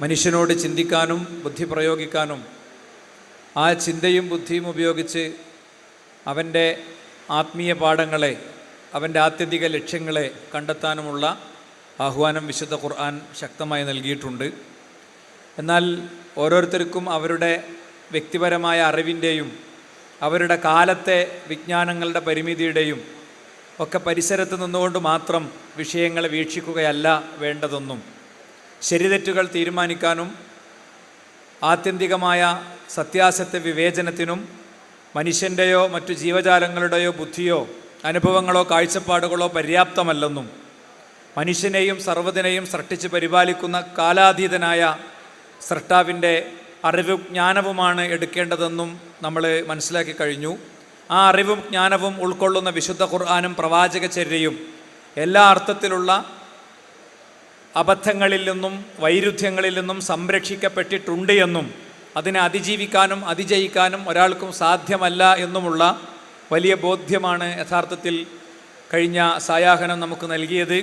മനുഷ്യനോട് ചിന്തിക്കാനും ബുദ്ധി പ്രയോഗിക്കാനും ആ ചിന്തയും ബുദ്ധിയും ഉപയോഗിച്ച് അവന്റെ ആത്മീയ പാഠങ്ങളെ അവന്റെ ആത്യന്തിക ലക്ഷ്യങ്ങളെ കണ്ടെത്താനുമുള്ള ആഹ്വാനം വിശുദ്ധ ഖുർആൻ ശക്തമായി നൽകിയിട്ടുണ്ട്. എന്നാൽ ഓരോരുത്തർക്കും അവരുടെ വ്യക്തിപരമായ അറിവിന്റെയും അവരുടെ കാലത്തെ വിജ്ഞാനങ്ങളുടെ പരിമിതിയുടെയും ഒക്കെ പരിസരത്ത് നിന്നുകൊണ്ട് മാത്രം വിഷയങ്ങളെ വീക്ഷിക്കുകയല്ല വേണ്ടതൊന്നും. ശരിതെറ്റുകൾ തീരുമാനിക്കാനും ആത്യന്തികമായ സത്യാസത്യ വിവേചനത്തിനും മനുഷ്യന്റെയോ മറ്റു ജീവജാലങ്ങളുടെയോ ബുദ്ധിയോ അനുഭവങ്ങളോ കാഴ്ചപ്പാടുകളോ പര്യാപ്തമല്ലെന്നും മനുഷ്യനെയും സർവതിനെയും സൃഷ്ടിച്ച് പരിപാലിക്കുന്ന കാലാതീതനായ സൃഷ്ടാവിന്റെ അറിവും ജ്ഞാനവുമാണ് എടുക്കേണ്ടതെന്നും നമ്മൾ മനസ്സിലാക്കി കഴിഞ്ഞു. ആ അറിവും ജ്ഞാനവും ഉൾക്കൊള്ളുന്ന വിശുദ്ധ ഖുർആാനും പ്രവാചകചര്യയും എല്ലാ അർത്ഥത്തിലുള്ള അബദ്ധങ്ങളിൽ നിന്നും വൈരുദ്ധ്യങ്ങളിൽ നിന്നും സംരക്ഷിക്കപ്പെട്ടിട്ടുണ്ട് എന്നും അതിനെ അതിജീവിക്കാനും അതിജയിക്കാനും ഒരാൾക്കും സാധ്യമല്ല എന്നുമുള്ള വലിയ ബോധ്യമാണ് യഥാർത്ഥത്തിൽ കഴിഞ്ഞ സായാഹനം നമുക്ക് നൽകിയത്.